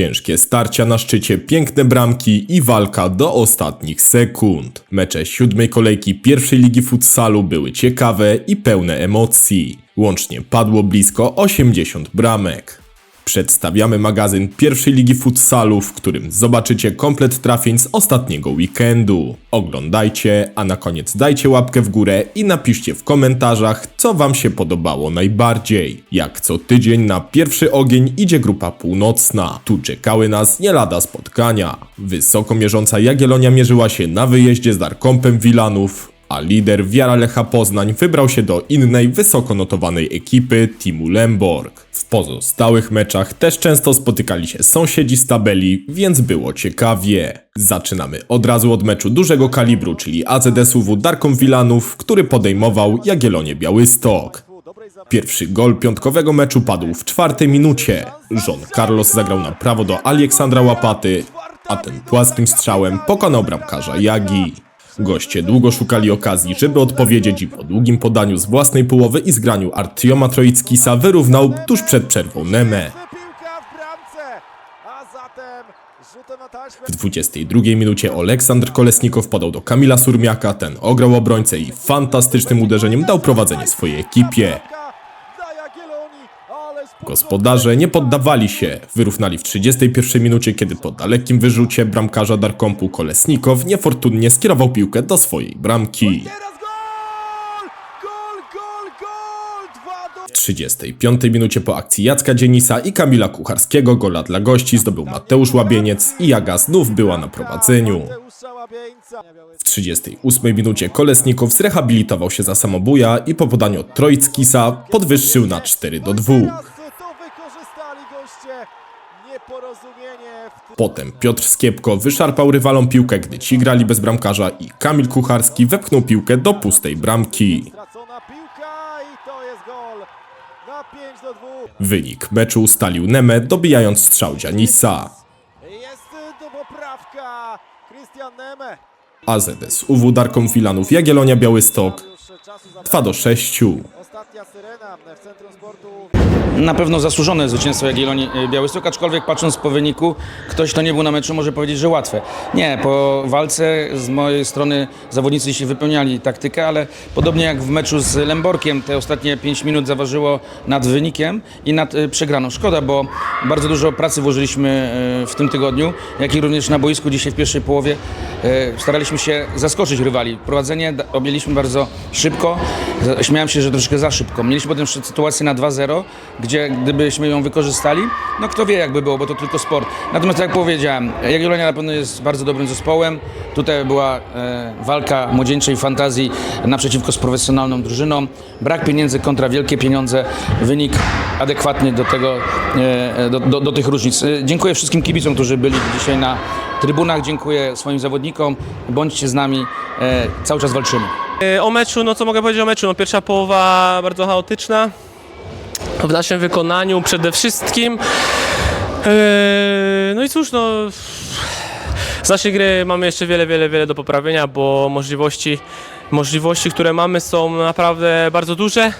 Ciężkie starcia na szczycie, piękne bramki i walka do ostatnich sekund. Mecze siódmej kolejki pierwszej ligi futsalu były ciekawe i pełne emocji. Łącznie padło blisko 80 bramek. Przedstawiamy magazyn pierwszej ligi futsalu, w którym zobaczycie komplet trafień z ostatniego weekendu. Oglądajcie, a na koniec dajcie łapkę w górę i napiszcie w komentarzach, co wam się podobało najbardziej. Jak co tydzień na pierwszy ogień idzie grupa północna. Tu czekały nas nie lada spotkania. Wysoko mierząca Jagiellonia mierzyła się na wyjeździe z Darkompem Wilanów, a lider Wiara Lecha Poznań wybrał się do innej wysoko notowanej ekipy Timu Lemborg. Pozostałych meczach też często spotykali się sąsiedzi z tabeli, więc było ciekawie. Zaczynamy od razu od meczu dużego kalibru, czyli AZS-UW Darkom Wilanów, który podejmował Jagiellonię Białystok. Pierwszy gol piątkowego meczu padł w czwartej minucie. John Carlos zagrał na prawo do Aleksandra Łapaty, a ten płaskim strzałem pokonał bramkarza Jagi. Goście długo szukali okazji, żeby odpowiedzieć i po długim podaniu z własnej połowy i zgraniu Artioma Troickisa wyrównał tuż przed przerwą. Piłka w bramce, a zatem rzutem na taśmę. W 22 minucie Aleksandr Kolesnikow podał do Kamila Surmiaka, ten ograł obrońcę i fantastycznym uderzeniem dał prowadzenie swojej ekipie. Gospodarze nie poddawali się. Wyrównali w 31 minucie, kiedy po dalekim wyrzucie bramkarza Darkompu Kolesnikow niefortunnie skierował piłkę do swojej bramki. Teraz gol! Gol, gol, gol! Dwa do... W 35 minucie po akcji Jacka Dzienisa i Kamila Kucharskiego gola dla gości zdobył Mateusz Łabieniec i Jaga znów była na prowadzeniu. W 38 minucie Kolesnikow zrehabilitował się za samobuja i po podaniu od Trojckisa podwyższył na 4 do 2. Teraz to wykorzystali goście. Nieporozumienie w tym... Potem Piotr Skiepko wyszarpał rywalom piłkę, gdy ci grali bez bramkarza i Kamil Kucharski wepchnął piłkę do pustej bramki. Stracona piłka i to jest gol. Na 5 do 2. Wynik meczu ustalił Nemę, dobijając strzał Dzianisa. Jest to poprawka. Christian Neme. AZS UW Darkom Wilanów Jagiellonia Białystok Już czasu za 2 do 6. Ostatnia syrena w centrum sportu. Na pewno zasłużone zwycięstwo Jagiellonii y, Białystok, aczkolwiek patrząc po wyniku, ktoś, kto nie był na meczu, może powiedzieć, że łatwe. Nie, po walce z mojej strony zawodnicy się wypełniali taktykę, ale podobnie jak w meczu z Lemborkiem, te ostatnie 5 minut zaważyło nad wynikiem i nad y, przegraną. Szkoda, bo bardzo dużo pracy włożyliśmy y, w tym tygodniu, jak i również na boisku dzisiaj w pierwszej połowie. Staraliśmy się zaskoczyć rywali. Prowadzenie objęliśmy bardzo szybko. Śmiałem się, że troszkę za szybko. Mieliśmy potem sytuację na 2-0, gdzie gdybyśmy ją wykorzystali, no kto wie jakby było, bo to tylko sport. Natomiast jak powiedziałem, Jagiellonia na pewno jest bardzo dobrym zespołem. Tutaj była e, walka młodzieńczej fantazji naprzeciwko z profesjonalną drużyną. Brak pieniędzy kontra wielkie pieniądze. Wynik adekwatny do tego, e, do, do, do tych różnic. E, dziękuję wszystkim kibicom, którzy byli dzisiaj na trybunach. Dziękuję swoim zawodnikom. Bądźcie z nami. E, cały czas walczymy. E, O meczu, no co mogę powiedzieć o meczu? No pierwsza połowa bardzo chaotyczna w naszym wykonaniu przede wszystkim. E, No i cóż, no z naszej gry mamy jeszcze wiele, wiele, wiele do poprawienia, bo możliwości, możliwości, które mamy są naprawdę bardzo duże.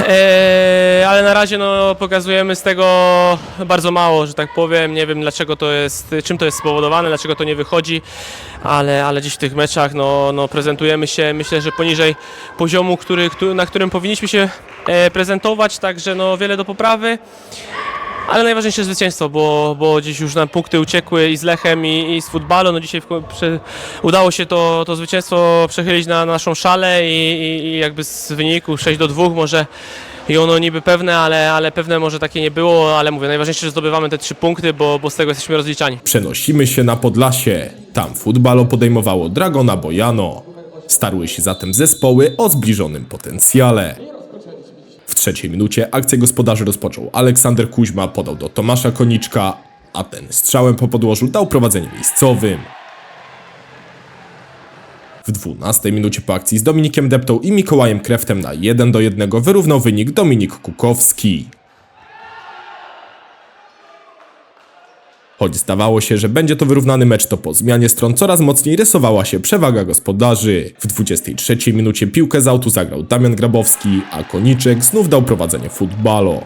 E, ale na razie no, pokazujemy z tego bardzo mało, że tak powiem. Nie wiem dlaczego to jest, czym to jest spowodowane, dlaczego to nie wychodzi, ale, ale dziś w tych meczach no, no, prezentujemy się myślę, że poniżej poziomu, który, na którym powinniśmy się e, prezentować, także no, wiele do poprawy. Ale najważniejsze zwycięstwo, bo, bo dziś już nam punkty uciekły i z Lechem, i, i z futbalu. No dzisiaj w, udało się to, to zwycięstwo przechylić na naszą szalę i, i, i jakby z wyniku 6 do 2 może i ono niby pewne, ale, ale pewne może takie nie było, ale mówię, najważniejsze, że zdobywamy te trzy punkty, bo, bo z tego jesteśmy rozliczani. Przenosimy się na Podlasie. Tam futbalo podejmowało Dragona Bojano. Starły się zatem zespoły o zbliżonym potencjale. W trzeciej minucie akcję gospodarzy rozpoczął Aleksander Kuźma, podał do Tomasza Koniczka, a ten strzałem po podłożu dał prowadzenie miejscowym. W 12 minucie po akcji z Dominikiem Deptą i Mikołajem Kreftem na 1 do 1 wyrównał wynik Dominik Kukowski. Choć zdawało się, że będzie to wyrównany mecz, to po zmianie stron coraz mocniej rysowała się przewaga gospodarzy. W 23 minucie piłkę z autu zagrał Damian Grabowski, a Koniczek znów dał prowadzenie futbalo.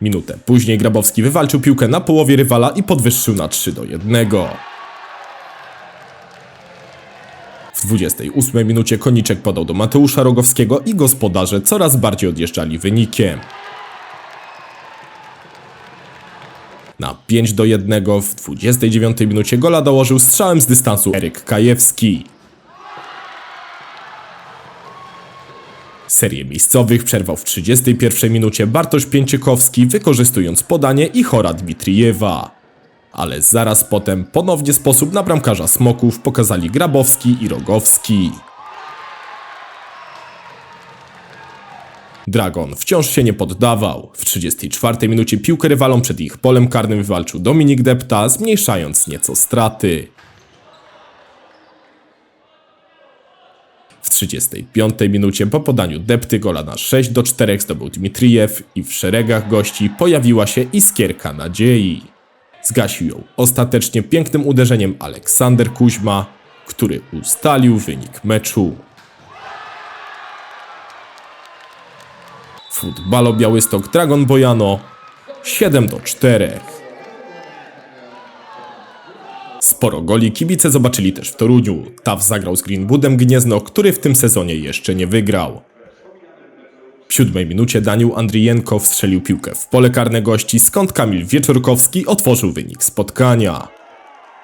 Minutę później Grabowski wywalczył piłkę na połowie rywala i podwyższył na 3 do 1. W 28 minucie Koniczek podał do Mateusza Rogowskiego i gospodarze coraz bardziej odjeżdżali wynikiem. Na 5 do 1 w 29 minucie gola dołożył strzałem z dystansu Eryk Kajewski. Serię miejscowych przerwał w 31 minucie Bartosz Pięciekowski, wykorzystując podanie i chora Dmitrijewa. Ale zaraz potem ponownie sposób na bramkarza Smoków pokazali Grabowski i Rogowski. Dragon wciąż się nie poddawał. W 34 minucie piłkę rywalom przed ich polem karnym wywalczył Dominik Depta, zmniejszając nieco straty. W 35 minucie po podaniu Depty gola na 6 do 4 zdobył Dmitrijew i w szeregach gości pojawiła się iskierka nadziei. Zgasił ją ostatecznie pięknym uderzeniem Aleksander Kuźma, który ustalił wynik meczu. Futbalo Białystok Dragon Bojano 7 do 4. Sporo goli kibice zobaczyli też w Toruniu. Taw zagrał z Greenwoodem Gniezno, który w tym sezonie jeszcze nie wygrał. W siódmej minucie Daniel Andrijenko strzelił piłkę w pole karne gości, skąd Kamil Wieczorkowski otworzył wynik spotkania.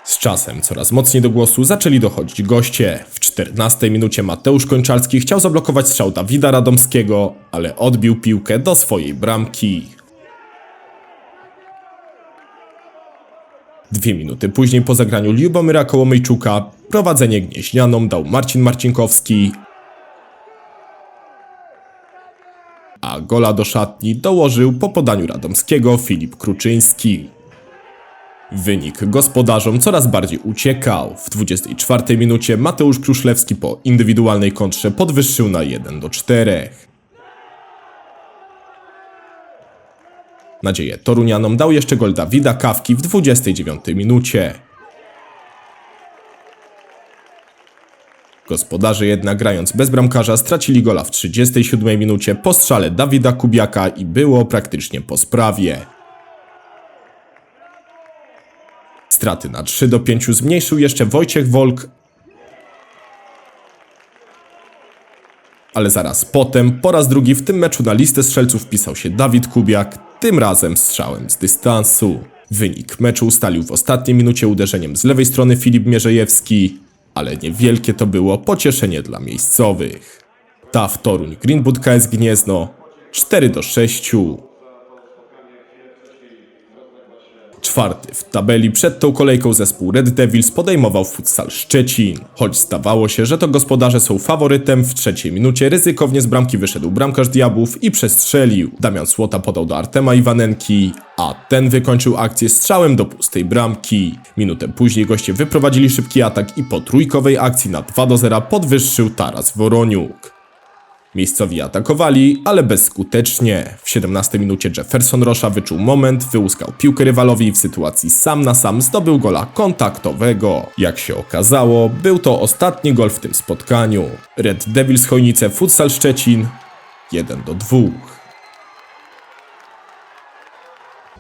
Z czasem coraz mocniej do głosu zaczęli dochodzić goście. W 14 minucie Mateusz Kończalski chciał zablokować strzał Dawida Radomskiego, ale odbił piłkę do swojej bramki. Dwie minuty później po zagraniu Liubomyra Kołomejczuka prowadzenie gnieźnianom dał Marcin Marcinkowski, a gola do szatni dołożył po podaniu Radomskiego Filip Kruczyński. Wynik gospodarzom coraz bardziej uciekał. W 24 minucie Mateusz Kruszlewski po indywidualnej kontrze podwyższył na 1 do 4. Nadzieję Torunianom dał jeszcze gol Dawida Kawki w 29 minucie. Gospodarze jednak grając bez bramkarza stracili gola w 37 minucie po strzale Dawida Kubiaka i było praktycznie po sprawie. Straty na 3 do 5 zmniejszył jeszcze Wojciech Wolk, ale zaraz potem, po raz drugi w tym meczu na listę strzelców wpisał się Dawid Kubiak, tym razem strzałem z dystansu. Wynik meczu ustalił w ostatniej minucie uderzeniem z lewej strony Filip Mierzejewski, ale niewielkie to było pocieszenie dla miejscowych. TAF Toruń Greenwood KS Gniezno 4 do 6. Czwarty w tabeli przed tą kolejką zespół Red Devils podejmował futsal Szczecin. Choć zdawało się, że to gospodarze są faworytem, w trzeciej minucie ryzykownie z bramki wyszedł bramkarz Diabłów i przestrzelił. Damian Słota podał do Artema Iwanenki, a ten wykończył akcję strzałem do pustej bramki. Minutę później goście wyprowadzili szybki atak i po trójkowej akcji na 2 do 0 podwyższył Taras Woroniuk. Miejscowi atakowali, ale bezskutecznie. W 17 minucie Jefferson Rosza wyczuł moment, wyłuskał piłkę rywalowi i w sytuacji sam na sam zdobył gola kontaktowego. Jak się okazało, był to ostatni gol w tym spotkaniu. Red Devils Chojnice Futsal Szczecin 1 do 2.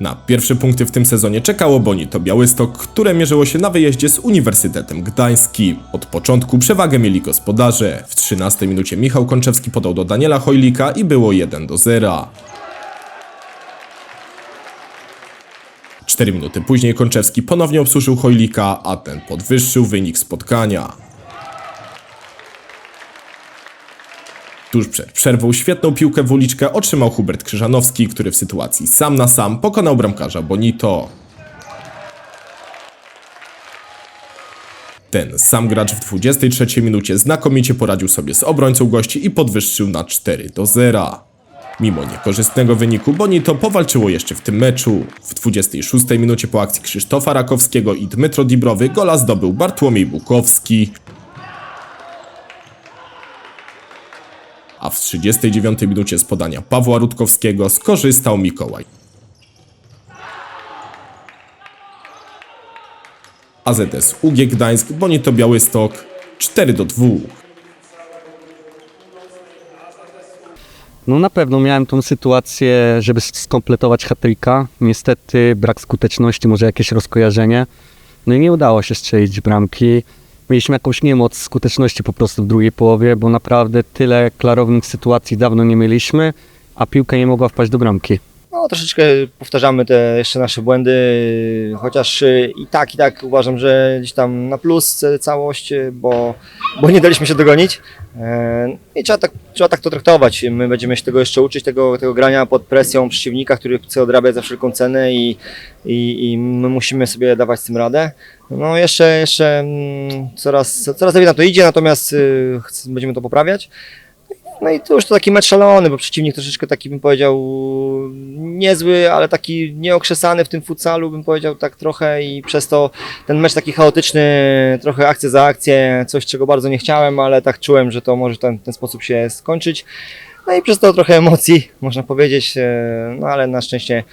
Na pierwsze punkty w tym sezonie czekało Bonito Białystok, które mierzyło się na wyjeździe z Uniwersytetem Gdańskim. Od początku przewagę mieli gospodarze. W 13 minucie Michał Konczewski podał do Daniela Hojlika i było 1 do 0. 4 minuty później Konczewski ponownie obsłużył Hojlika, a ten podwyższył wynik spotkania. Tuż przed przerwą świetną piłkę w uliczkę otrzymał Hubert Krzyżanowski, który w sytuacji sam na sam pokonał bramkarza Bonito. Ten sam gracz w 23 minucie znakomicie poradził sobie z obrońcą gości i podwyższył na 4 do 0. Mimo niekorzystnego wyniku Bonito powalczyło jeszcze w tym meczu. W 26 minucie po akcji Krzysztofa Rakowskiego i Dmytro Dibrowy gola zdobył Bartłomiej Bukowski, a w 39 minucie z podania Pawła Rutkowskiego skorzystał Mikołaj. AZS UG Gdańsk, Bonito Białystok 4 do 2. No na pewno miałem tą sytuację, żeby skompletować hatryka. Niestety brak skuteczności, może jakieś rozkojarzenie. No i nie udało się strzelić bramki. Mieliśmy jakąś niemoc skuteczności po prostu w drugiej połowie, bo naprawdę tyle klarownych sytuacji dawno nie mieliśmy, a piłka nie mogła wpaść do bramki. No, troszeczkę powtarzamy te jeszcze nasze błędy, chociaż y, i tak, i tak uważam, że gdzieś tam na plus całość, bo, bo nie daliśmy się dogonić. E, I trzeba tak, trzeba tak to traktować. My będziemy się tego jeszcze uczyć, tego, tego grania pod presją przeciwnika, który chce odrabiać za wszelką cenę i, i, i my musimy sobie dawać z tym radę. No jeszcze, jeszcze mm, coraz, coraz lepiej na to idzie, natomiast y, będziemy to poprawiać. No i to już to taki mecz szalony, bo przeciwnik troszeczkę taki bym powiedział niezły, ale taki nieokrzesany w tym futsalu bym powiedział tak trochę i przez to ten mecz taki chaotyczny, trochę akcja za akcję, coś czego bardzo nie chciałem, ale tak czułem, że to może w ten, ten sposób się skończyć. No i przez to trochę emocji, można powiedzieć, e, no ale na szczęście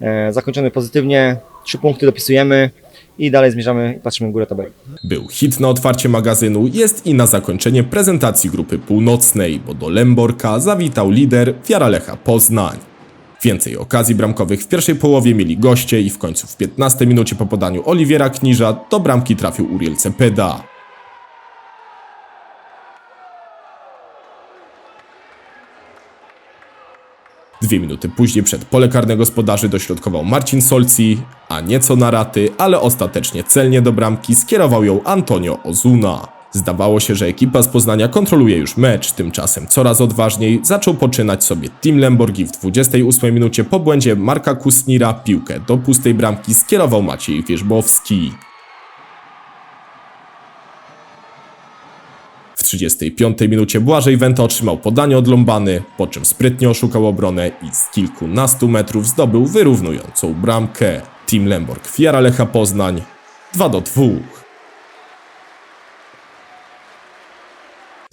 e, zakończony pozytywnie, trzy punkty dopisujemy i dalej zmierzamy i patrzymy w górę tabeli. Był hit na otwarcie magazynu, jest i na zakończenie prezentacji grupy północnej, bo do Lęborka zawitał lider Wiara Lecha Poznań. Więcej okazji bramkowych w pierwszej połowie mieli goście i w końcu w 15 minucie po podaniu Oliwiera Kniża do bramki trafił Uriel Cepeda. Dwie minuty później przed pole karne gospodarzy dośrodkował Marcin Solci, a nieco na raty, ale ostatecznie celnie do bramki skierował ją Antonio Ozuna. Zdawało się, że ekipa z Poznania kontroluje już mecz, tymczasem coraz odważniej zaczął poczynać sobie Team Lemborgi w 28 minucie po błędzie Marka Kusnira piłkę do pustej bramki skierował Maciej Wierzbowski. 35 minucie Błażej Wenta otrzymał podanie od Lombany, po czym sprytnie oszukał obronę i z kilkunastu metrów zdobył wyrównującą bramkę. Team Lemborg Fiara Lecha Poznań 2 do 2.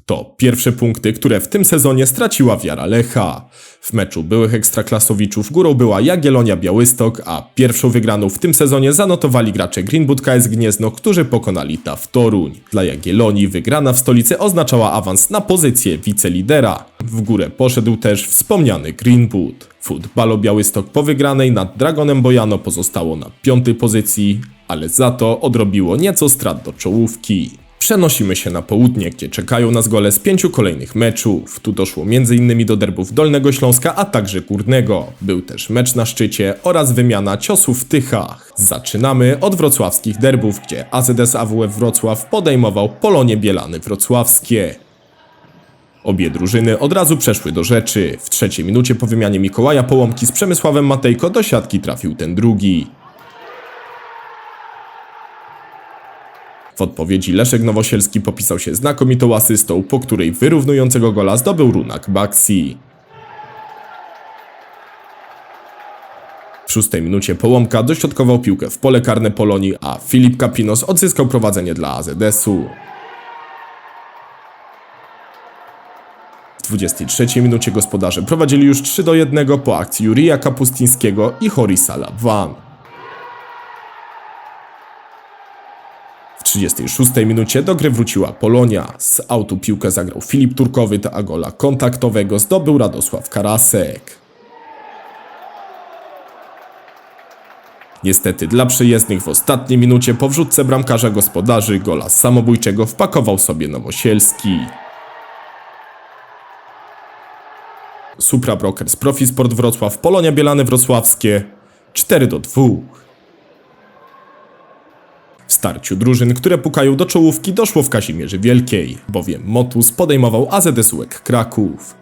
To pierwsze punkty, które w tym sezonie straciła Wiara Lecha. W meczu byłych ekstraklasowiczów górą była Jagiellonia Białystok, a pierwszą wygraną w tym sezonie zanotowali gracze Greenwood KS Gniezno, którzy pokonali TAF Toruń. Dla Jagiellonii wygrana w stolicy oznaczała awans na pozycję wicelidera. W górę poszedł też wspomniany Greenwood. Futbalo Białystok po wygranej nad Dragonem Bojano pozostało na piątej pozycji, ale za to odrobiło nieco strat do czołówki. Przenosimy się na południe, gdzie czekają nas gole z pięciu kolejnych meczów. Tu doszło m.in. do derbów Dolnego Śląska, a także Górnego. Był też mecz na szczycie oraz wymiana ciosów w Tychach. Zaczynamy od wrocławskich derbów, gdzie AZS AWF Wrocław podejmował Polonie Bielany Wrocławskie. Obie drużyny od razu przeszły do rzeczy. W trzeciej minucie po wymianie Mikołaja Połomki z Przemysławem Matejko do siatki trafił ten drugi. W odpowiedzi Leszek Nowosielski popisał się znakomitą asystą, po której wyrównującego gola zdobył Runak Baxi. W szóstej minucie Połomka dośrodkował piłkę w pole karne Polonii, a Filip Kapinos odzyskał prowadzenie dla AZS-u. W 23 minucie gospodarze prowadzili już 3 do 1 po akcji Jurija Kapustińskiego i Horisa Lavan. 36 minucie do gry wróciła Polonia. Z autu piłkę zagrał Filip Turkowy, a gola kontaktowego zdobył Radosław Karasek. Niestety dla przyjezdnych w ostatniej minucie po wrzutce bramkarza gospodarzy gola samobójczego wpakował sobie Nowosielski. Supra Brokers Profi Sport Wrocław, Polonia Bielany Wrocławskie 4 do 2. W starciu drużyn, które pukają do czołówki, doszło w Kazimierzy Wielkiej, bowiem Motus podejmował AZS Łek Kraków.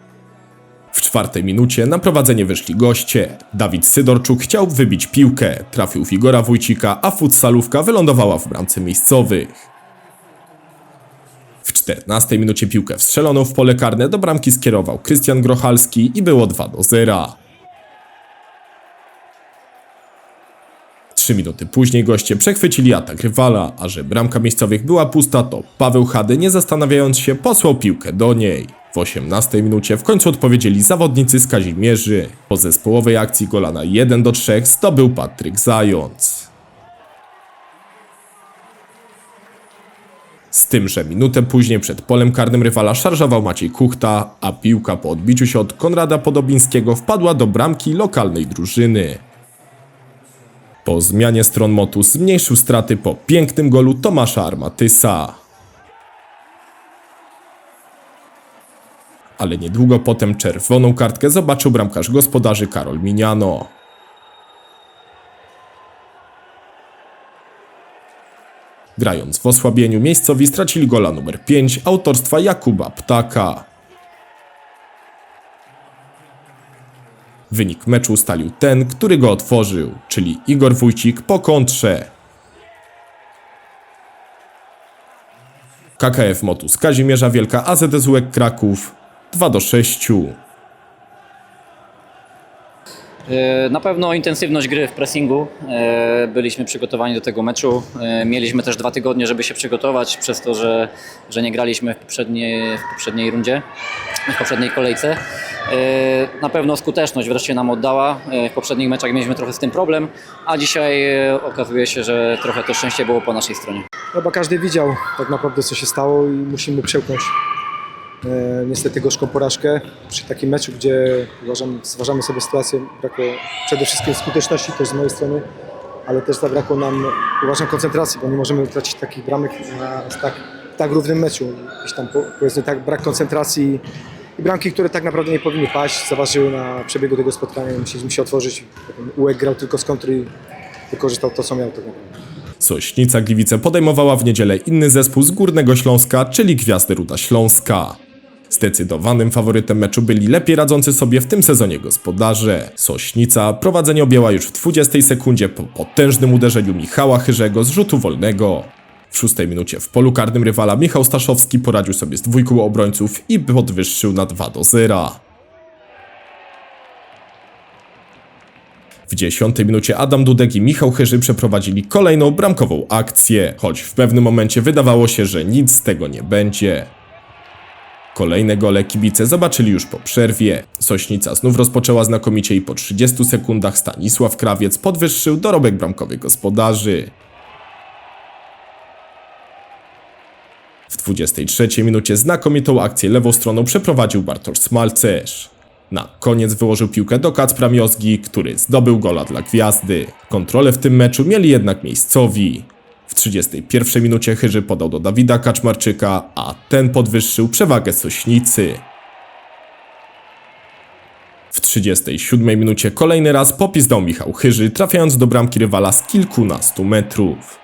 W czwartej minucie na prowadzenie wyszli goście. Dawid Sydorczuk chciał wybić piłkę, trafił w Igora Wójcika, a futsalówka wylądowała w bramce miejscowych. W 14 minucie piłkę wstrzeloną w pole karne do bramki skierował Krystian Grochalski i było 2 do 0. Trzy minuty później goście przechwycili atak rywala, a że bramka miejscowych była pusta, to Paweł Hady nie zastanawiając się posłał piłkę do niej. W 18 minucie w końcu odpowiedzieli zawodnicy z Kazimierzy. Po zespołowej akcji gola na 1 do 3 zdobył Patryk Zając. Z tym, że minutę później przed polem karnym rywala szarżował Maciej Kuchta, a piłka po odbiciu się od Konrada Podobińskiego wpadła do bramki lokalnej drużyny. Po zmianie stron Motus zmniejszył straty po pięknym golu Tomasza Armatysa. Ale niedługo potem czerwoną kartkę zobaczył bramkarz gospodarzy Karol Miniano. Grając w osłabieniu, miejscowi stracili gola numer 5 autorstwa Jakuba Ptaka. Wynik meczu ustalił ten, który go otworzył, czyli Igor Wójcik po kontrze. KKF Motus Kazimierza Wielka AZS Kraków 2 do 6. E, Na pewno intensywność gry w pressingu. E, Byliśmy przygotowani do tego meczu. E, Mieliśmy też dwa tygodnie, żeby się przygotować, przez to, że, że nie graliśmy w poprzedniej, w poprzedniej rundzie, w poprzedniej kolejce. Na pewno skuteczność wreszcie nam oddała. W poprzednich meczach mieliśmy trochę z tym problem, a dzisiaj okazuje się, że trochę to szczęście było po naszej stronie. Chyba każdy widział tak naprawdę co się stało i musimy przełknąć niestety gorzką porażkę przy takim meczu, gdzie uważam, zważamy sobie sytuację, brakło przede wszystkim skuteczności też z mojej strony, ale też zabrakło nam, uważam, koncentracji, bo nie możemy tracić takich bramek na tak, tak równym meczu. Gdzieś tam po- powiedzmy tak, brak koncentracji i bramki, które tak naprawdę nie powinny paść, zaważyły na przebiegu tego spotkania. Musieliśmy się otworzyć. Ułek grał tylko z kontry i wykorzystał to, co miał tak. Sośnica Gliwice podejmowała w niedzielę inny zespół z Górnego Śląska, czyli Gwiazdy Ruda Śląska. Zdecydowanym faworytem meczu byli lepiej radzący sobie w tym sezonie gospodarze. Sośnica prowadzenie objęła już w 20 sekundzie po potężnym uderzeniu Michała Chyrzego z rzutu wolnego. W szóstej minucie w polu karnym rywala Michał Staszowski poradził sobie z dwójką obrońców i podwyższył na 2 do 0. W dziesiątej minucie Adam Dudek i Michał Chyży przeprowadzili kolejną bramkową akcję, choć w pewnym momencie wydawało się, że nic z tego nie będzie. Kolejne gole kibice zobaczyli już po przerwie. Sośnica znów rozpoczęła znakomicie i po 30 sekundach Stanisław Krawiec podwyższył dorobek bramkowy gospodarzy. W 23 minucie znakomitą akcję lewą stroną przeprowadził Bartosz Smalcerz. Na koniec wyłożył piłkę do Kacpra Miozgi, który zdobył gola dla Gwiazdy. Kontrolę w tym meczu mieli jednak miejscowi. W 31 minucie Chyży podał do Dawida Kaczmarczyka, a ten podwyższył przewagę Sośnicy. W 37 minucie kolejny raz popizdał Michał Chyży, trafiając do bramki rywala z kilkunastu metrów.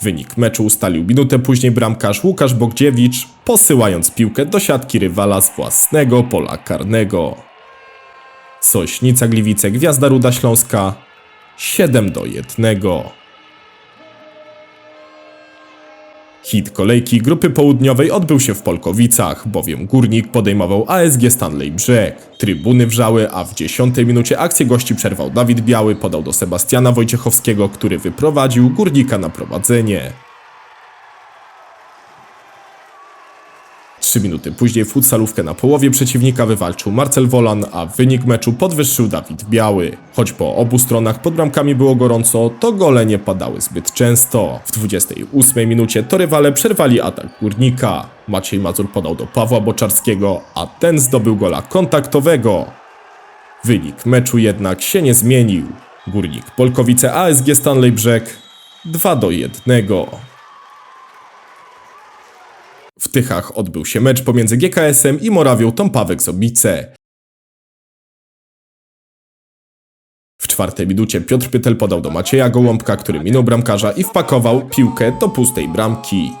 Wynik meczu ustalił minutę później bramkarz Łukasz Bogdziewicz, posyłając piłkę do siatki rywala z własnego pola karnego. Sośnica Gliwice, Gwiazda Ruda Śląska 7 do 1. Hit kolejki grupy południowej odbył się w Polkowicach, bowiem Górnik podejmował ASG Stanley Brzeg. Trybuny wrzały, a w 10 minucie akcję gości przerwał Dawid Biały, podał do Sebastiana Wojciechowskiego, który wyprowadził Górnika na prowadzenie. Trzy minuty później futsalówkę na połowie przeciwnika wywalczył Marcel Wolan, a wynik meczu podwyższył Dawid Biały. Choć po obu stronach pod bramkami było gorąco, to gole nie padały zbyt często. W 28 minucie to rywale przerwali atak Górnika. Maciej Mazur podał do Pawła Boczarskiego, a ten zdobył gola kontaktowego. Wynik meczu jednak się nie zmienił. Górnik Polkowice ASG Stanley Brzeg 2 do 1. W Tychach odbył się mecz pomiędzy GKS-em i Morawią Tompawek Zobice. W czwartej minucie Piotr Pytel podał do Macieja Gołąbka, który minął bramkarza i wpakował piłkę do pustej bramki.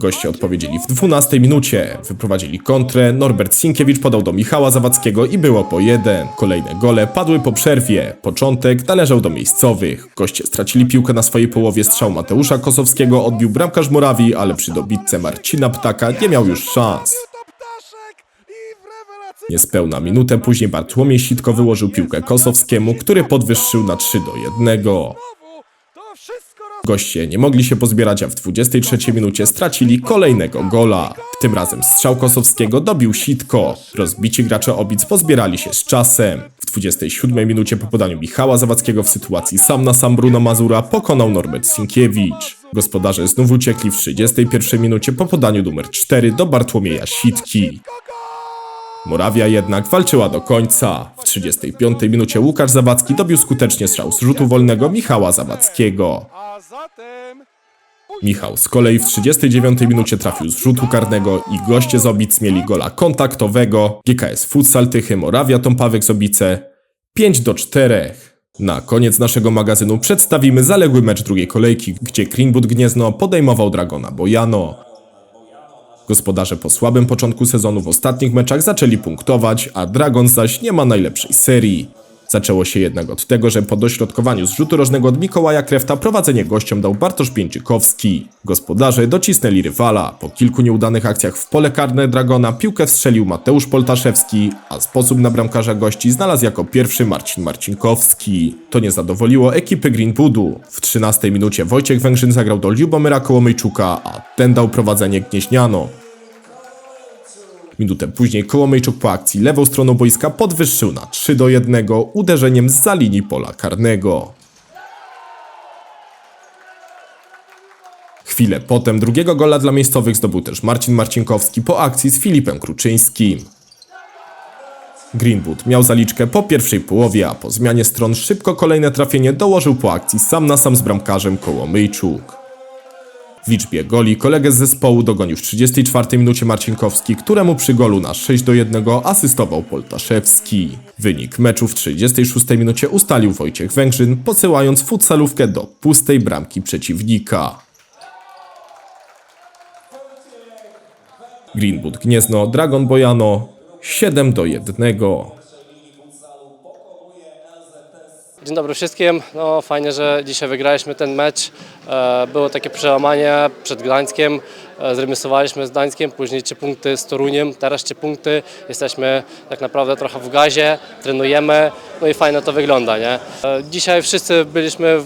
Goście odpowiedzieli w 12 minucie. Wyprowadzili kontrę, Norbert Sinkiewicz podał do Michała Zawadzkiego i było po jeden. Kolejne gole padły po przerwie. Początek należał do miejscowych. Goście stracili piłkę na swojej połowie strzał Mateusza Kosowskiego, odbił bramkarz Morawii, ale przy dobitce Marcina Ptaka nie miał już szans. Niespełna minutę później Bartłomiej Sitko wyłożył piłkę Kosowskiemu, który podwyższył na 3 do 1. Goście nie mogli się pozbierać, a w 23 minucie stracili kolejnego gola. Tym razem strzał Kosowskiego dobił sitko. Rozbici gracze Obic pozbierali się z czasem. W 27 minucie po podaniu Michała Zawadzkiego w sytuacji sam na sam Bruno Mazura pokonał Norbert Sinkiewicz. Gospodarze znów uciekli w 31 minucie po podaniu numer 4 do Bartłomieja Sitki. Morawia jednak walczyła do końca. W 35 minucie Łukasz Zawadzki dobił skutecznie strzał z rzutu wolnego Michała Zawadzkiego. Michał z kolei w 39 minucie trafił z rzutu karnego i goście z Obic mieli gola kontaktowego. GKS Futsal Tychy Morawia Tąpawek z Obice 5 do 4. Na koniec naszego magazynu przedstawimy zaległy mecz drugiej kolejki, gdzie Greenwood Gniezno podejmował Dragona Bojano. Gospodarze po słabym początku sezonu w ostatnich meczach zaczęli punktować, a Dragon zaś nie ma najlepszej serii. Zaczęło się jednak od tego, że po dośrodkowaniu z rzutu rożnego od Mikołaja Krefta prowadzenie gościom dał Bartosz Pieńczykowski. Gospodarze docisnęli rywala. Po kilku nieudanych akcjach w pole karne Dragona piłkę wstrzelił Mateusz Poltaszewski, a sposób na bramkarza gości znalazł jako pierwszy Marcin Marcinkowski. To nie zadowoliło ekipy Greenwoodu. W 13 minucie Wojciech Węgrzyn zagrał do Ljubomyra Kołomejczuka, a ten dał prowadzenie Gnieźniano. Minutę później Kołomejczuk po akcji lewą stroną boiska podwyższył na 3 do 1 uderzeniem z linii pola karnego. Chwilę potem drugiego gola dla miejscowych zdobył też Marcin Marcinkowski po akcji z Filipem Kruczyńskim. Greenwood miał zaliczkę po pierwszej połowie, a po zmianie stron szybko kolejne trafienie dołożył po akcji sam na sam z bramkarzem Kołomyjczuk. W liczbie goli kolegę z zespołu dogonił w 34 minucie Marcinkowski, któremu przy golu na 6 do 1 asystował Poltaszewski. Wynik meczu w 36 minucie ustalił Wojciech Węgrzyn, posyłając futsalówkę do pustej bramki przeciwnika. Greenwood Gniezno, Dragon Bojano 7 do 1. Dzień dobry wszystkim. No, fajnie, że dzisiaj wygraliśmy ten mecz. E, Było takie przełamanie przed Gdańskiem. E, Zremisowaliśmy z Gdańskiem, później trzy punkty z Toruniem, teraz trzy punkty. Jesteśmy tak naprawdę trochę w gazie, trenujemy, no i fajnie to wygląda. Nie? E, Dzisiaj wszyscy byliśmy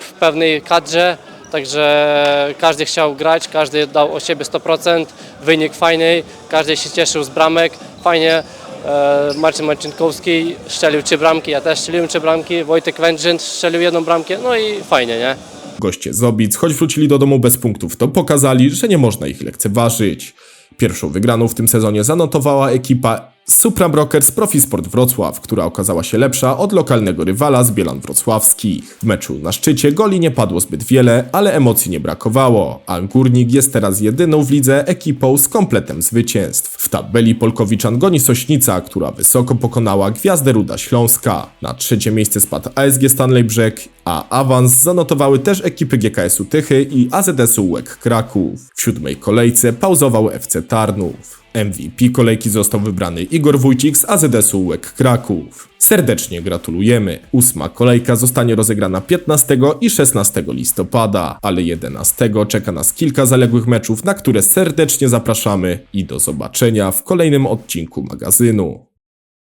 w pewnej kadrze, także każdy chciał grać, każdy dał o siebie 100%, wynik fajny, każdy się cieszył z bramek, fajnie. E, Marcin Marcinkowski strzelił trzy bramki, ja też strzeliłem trzy bramki, Wojtek Wędrzyn strzelił jedną bramkę, no i fajnie, nie? Goście z choć wrócili do domu bez punktów, to pokazali, że nie można ich lekceważyć. Pierwszą wygraną w tym sezonie zanotowała ekipa Supra Brokers Profisport Wrocław, która okazała się lepsza od lokalnego rywala z Bielan Wrocławskich. W meczu na szczycie goli nie padło zbyt wiele, ale emocji nie brakowało, a Górnik jest teraz jedyną w lidze ekipą z kompletem zwycięstw. W tabeli Polkowiczan goni Sośnica, która wysoko pokonała Gwiazdę Ruda Śląska. Na trzecie miejsce spadł ASG Stanley Brzeg, a awans zanotowały też ekipy GKS-u Tychy i AZS-u Łek Kraków. W siódmej kolejce pauzował FC Tarnów. MVP kolejki został wybrany Igor Wójcik z AZS-u Łek Kraków. Serdecznie gratulujemy. Ósma kolejka zostanie rozegrana 15 i 16 listopada, ale 11 czeka nas kilka zaległych meczów, na które serdecznie zapraszamy i do zobaczenia w kolejnym odcinku magazynu.